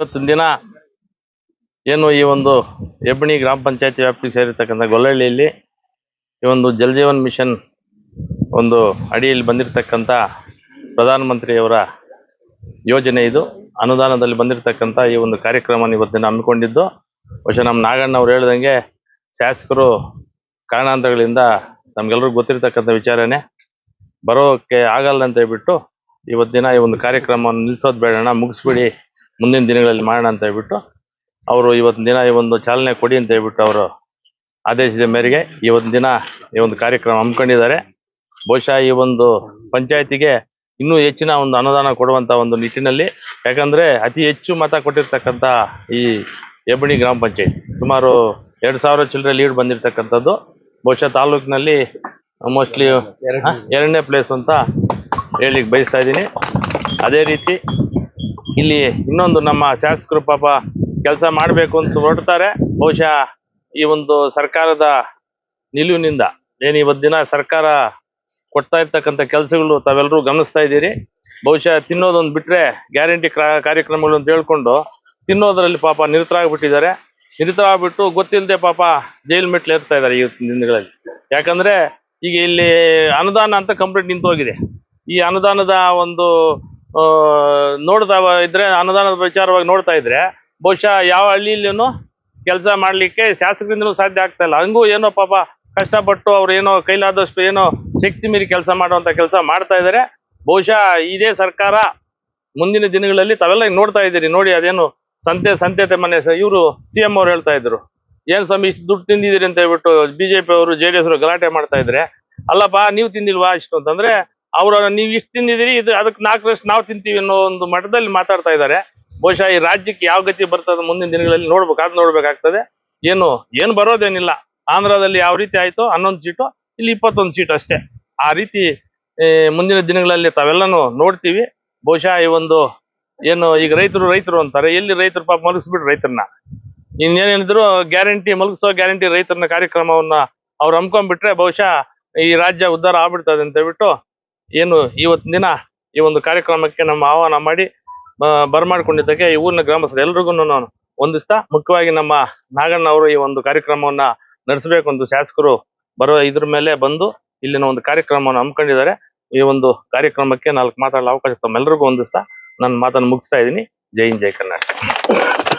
ಇವತ್ತಿನ ದಿನ ಏನು ಈ ಒಂದು ಹೆಬ್ಬಣಿ ಗ್ರಾಮ ಪಂಚಾಯತಿ ವ್ಯಾಪ್ತಿಗೆ ಸೇರಿರ್ತಕ್ಕಂಥ ಗೊಲ್ಲಹಳ್ಳಿಯಲ್ಲಿ ಈ ಒಂದು ಜಲಜೀವನ್ ಮಿಷನ್ ಒಂದು ಅಡಿಯಲ್ಲಿ ಬಂದಿರತಕ್ಕಂಥ ಪ್ರಧಾನಮಂತ್ರಿಯವರ ಯೋಜನೆ ಇದು. ಅನುದಾನದಲ್ಲಿ ಬಂದಿರತಕ್ಕಂಥ ಈ ಒಂದು ಕಾರ್ಯಕ್ರಮ ಇವತ್ತಿನ ಹಮ್ಮಿಕೊಂಡಿದ್ದು. ಬಹುಶಃ ನಮ್ಮ ನಾಗಣ್ಣ ಅವ್ರು ಹೇಳ್ದಂಗೆ ಶಾಸಕರು ಕಾರಣಾಂತರಗಳಿಂದ ನಮ್ಗೆಲ್ರಿಗೂ ಗೊತ್ತಿರತಕ್ಕಂಥ ವಿಚಾರನೆ. ಬರೋಕ್ಕೆ ಆಗಲ್ಲ ಅಂತ ಹೇಳ್ಬಿಟ್ಟು ಇವತ್ತಿನ ಈ ಒಂದು ಕಾರ್ಯಕ್ರಮವನ್ನು ನಿಲ್ಲಿಸೋದು ಬೇಡೋಣ ಮುಗಿಸ್ಬಿಡಿ. ಮುಂದಿನ ದಿನಗಳಲ್ಲಿ ಮಾಡೋಣ ಅಂತ ಹೇಳ್ಬಿಟ್ಟು ಅವರು ಇವತ್ತಿನ ದಿನ ಈ ಒಂದು ಚಾಲನೆ ಕೊಡಿ ಅಂತ ಹೇಳ್ಬಿಟ್ಟು ಅವರು ಆದೇಶದ ಮೇರೆಗೆ ಇವತ್ತಿನ ದಿನ ಈ ಒಂದು ಕಾರ್ಯಕ್ರಮ ಹಮ್ಮಿಕೊಂಡಿದ್ದಾರೆ. ಬಹುಶಃ ಈ ಒಂದು ಪಂಚಾಯತಿಗೆ ಇನ್ನೂ ಹೆಚ್ಚಿನ ಒಂದು ಅನುದಾನ ಕೊಡುವಂತ ಒಂದು ನಿಟ್ಟಿನಲ್ಲಿ, ಯಾಕಂದ್ರೆ ಅತಿ ಹೆಚ್ಚು ಮತ ಕೊಟ್ಟಿರ್ತಕ್ಕಂಥ ಈ ಹೆಬ್ಬಣಿ ಗ್ರಾಮ ಪಂಚಾಯತ್. ಸುಮಾರು ಎರಡು ಸಾವಿರ ಚಿಲ್ಲರೆ ಲೀಡ್ ಬಂದಿರತಕ್ಕಂಥದ್ದು. ಬಹುಶಃ ತಾಲೂಕಿನಲ್ಲಿ ಮೋಸ್ಟ್ಲಿ ಎರಡನೇ ಪ್ಲೇಸ್ ಅಂತ ಹೇಳಿಕ್ ಬಯಸ್ತಾ ಇದ್ದೀನಿ. ಅದೇ ರೀತಿ ಇಲ್ಲಿ ಇನ್ನೊಂದು ನಮ್ಮ ಶಾಸಕರು ಪಾಪ ಕೆಲಸ ಮಾಡಬೇಕು ಅಂತ ಹೊರಡ್ತಾರೆ. ಬಹುಶಃ ಈ ಒಂದು ಸರ್ಕಾರದ ನಿಲುವಿನಿಂದ ಏನು ಇವತ್ತು ದಿನ ಸರ್ಕಾರ ಕೊಡ್ತಾ ಇರ್ತಕ್ಕಂಥ ಕೆಲಸಗಳು ತಾವೆಲ್ಲರೂ ಗಮನಿಸ್ತಾ ಇದ್ದೀರಿ. ಬಹುಶಃ ತಿನ್ನೋದೊಂದು ಬಿಟ್ರೆ ಗ್ಯಾರಂಟಿ ಕಾರ್ಯಕ್ರಮಗಳು ಅಂತ ಹೇಳ್ಕೊಂಡು ತಿನ್ನೋದರಲ್ಲಿ ಪಾಪ ನಿರತರಾಗ್ಬಿಟ್ಟಿದ್ದಾರೆ. ನಿರತರಾಗ್ಬಿಟ್ಟು ಗೊತ್ತಿಲ್ಲದೆ ಪಾಪ ಜೈಲ್ ಮೆಟ್ಲು ಇರ್ತಾ ಇದ್ದಾರೆ ಇವತ್ತಿನ ದಿನಗಳಲ್ಲಿ. ಯಾಕಂದ್ರೆ ಈಗ ಇಲ್ಲಿ ಅನುದಾನ ಅಂತ ಕಂಪ್ಲೀಟ್ ನಿಂತು ಹೋಗಿದೆ ಈ ಅನುದಾನದ ಒಂದು ನೋಡ್ತಾ ಇದ್ರೆ ಅನುದಾನದ ವಿಚಾರವಾಗಿ ನೋಡ್ತಾ ಇದ್ರೆ ಬಹುಶಃ ಯಾವ ಹಳ್ಳಿಯಲ್ಲೂ ಕೆಲಸ ಮಾಡ್ಲಿಕ್ಕೆ ಶಾಸಕರಿಂದಲೂ ಸಾಧ್ಯ ಆಗ್ತಾ ಇಲ್ಲ. ಹಂಗೂ ಏನೋ ಪಾಪ ಕಷ್ಟಪಟ್ಟು ಅವ್ರು ಏನೋ ಕೈಲಾದಷ್ಟು ಏನೋ ಶಕ್ತಿ ಮೀರಿ ಕೆಲಸ ಮಾಡುವಂಥ ಕೆಲಸ ಮಾಡ್ತಾ ಇದ್ದಾರೆ ಬಹುಶಃ ಇದೇ ಸರ್ಕಾರ ಮುಂದಿನ ದಿನಗಳಲ್ಲಿ ತಾವೆಲ್ಲ ನೋಡ್ತಾ ಇದ್ದೀರಿ. ನೋಡಿ ಅದೇನು ಸಂತೆ ಸಂತೆತೆ ಮನೆ ಇವರು ಸಿ ಎಂ ಅವ್ರು ಹೇಳ್ತಾ ಇದ್ರು. ಏನು ಸ್ವಾಮಿ ಇಷ್ಟು ದುಡ್ಡು ತಿಂದಿದ್ದೀರಿ ಅಂತ ಹೇಳ್ಬಿಟ್ಟು ಬಿಜೆಪಿ ಅವರು, ಜೆ ಡಿ ಎಸ್ ಅವರು ಗಲಾಟೆ ಮಾಡ್ತಾ ಇದ್ರೆ, ಅಲ್ಲಪ್ಪ, ನೀವು ತಿಂದಿಲ್ವಾ ಇಷ್ಟು ಅಂತಂದ್ರೆ ಅವ್ರ ನೀವು ಇಷ್ಟು ತಿಂದಿದ್ದೀರಿ, ಇದು ಅದಕ್ಕೆ ನಾಲ್ಕರಷ್ಟು ನಾವು ತಿಂತೀವಿ ಅನ್ನೋ ಒಂದು ಮಟ್ಟದಲ್ಲಿ ಮಾತಾಡ್ತಾ ಇದ್ದಾರೆ. ಬಹುಶಃ ಈ ರಾಜ್ಯಕ್ಕೆ ಯಾವ ಗತಿ ಬರ್ತದೆ ಮುಂದಿನ ದಿನಗಳಲ್ಲಿ ನೋಡ್ಬೇಕು, ಅದು ನೋಡ್ಬೇಕಾಗ್ತದೆ. ಏನು ಏನು ಬರೋದೇನಿಲ್ಲ. ಆಂಧ್ರದಲ್ಲಿ ಯಾವ ರೀತಿ ಆಯ್ತೋ ಹನ್ನೊಂದು ಸೀಟು, ಇಲ್ಲಿ ಇಪ್ಪತ್ತೊಂದು ಸೀಟ್ ಅಷ್ಟೇ. ಆ ರೀತಿ ಮುಂದಿನ ದಿನಗಳಲ್ಲಿ ತಾವೆಲ್ಲನೂ ನೋಡ್ತೀವಿ. ಬಹುಶಃ ಈ ಒಂದು, ಏನು, ಈಗ ರೈತರು ರೈತರು ಅಂತಾರೆ, ಎಲ್ಲಿ ರೈತರು ಪಾಪ ಮಲಗಿಸ್ಬಿಟ್ರು ರೈತರನ್ನ. ಇನ್ನೇನಿದ್ರು ಗ್ಯಾರಂಟಿ ಮಲಗಿಸೋ ಗ್ಯಾರಂಟಿ ರೈತರನ್ನ ಕಾರ್ಯಕ್ರಮವನ್ನ ಅವ್ರು ಹಮ್ಕೊಂಡ್ಬಿಟ್ರೆ ಬಹುಶಃ ಈ ರಾಜ್ಯ ಉದ್ಧಾರ ಆಗ್ಬಿಡ್ತದೆ ಅಂತ ಹೇಳ್ಬಿಟ್ಟು ಏನು ಇವತ್ತಿನ ದಿನ ಈ ಒಂದು ಕಾರ್ಯಕ್ರಮಕ್ಕೆ ನಮ್ಮ ಆಹ್ವಾನ ಮಾಡಿ ಬರಮಾಡಿಕೊಂಡಿದ್ದಕ್ಕೆ ಈ ಊರಿನ ಗ್ರಾಮಸ್ಥರು ಎಲ್ರಿಗೂ ನಾನು ವಂದಿಸ್ತಾ, ಮುಖ್ಯವಾಗಿ ನಮ್ಮ ನಾಗಣ್ಣ ಅವರು ಈ ಒಂದು ಕಾರ್ಯಕ್ರಮವನ್ನ ನಡೆಸಬೇಕು ಅಂತ ಶಾಸಕರು ಬರೋ ಇದ್ರ ಮೇಲೆ ಬಂದು ಇಲ್ಲಿನ ಒಂದು ಕಾರ್ಯಕ್ರಮವನ್ನು ಹಮ್ಮಿಕೊಂಡಿದ್ದಾರೆ. ಈ ಒಂದು ಕಾರ್ಯಕ್ರಮಕ್ಕೆ ನಾಲ್ಕು ಮಾತಾಡಲು ಅವಕಾಶ ತಮ್ಮೆಲ್ಲರಿಗೂ ಹೊಂದಿಸ್ತಾ ನನ್ನ ಮಾತನ್ನು ಮುಗಿಸ್ತಾ ಇದ್ದೀನಿ. ಜೈ ಹಿಂದ್, ಜೈ ಕರ್ನಾಟಕ.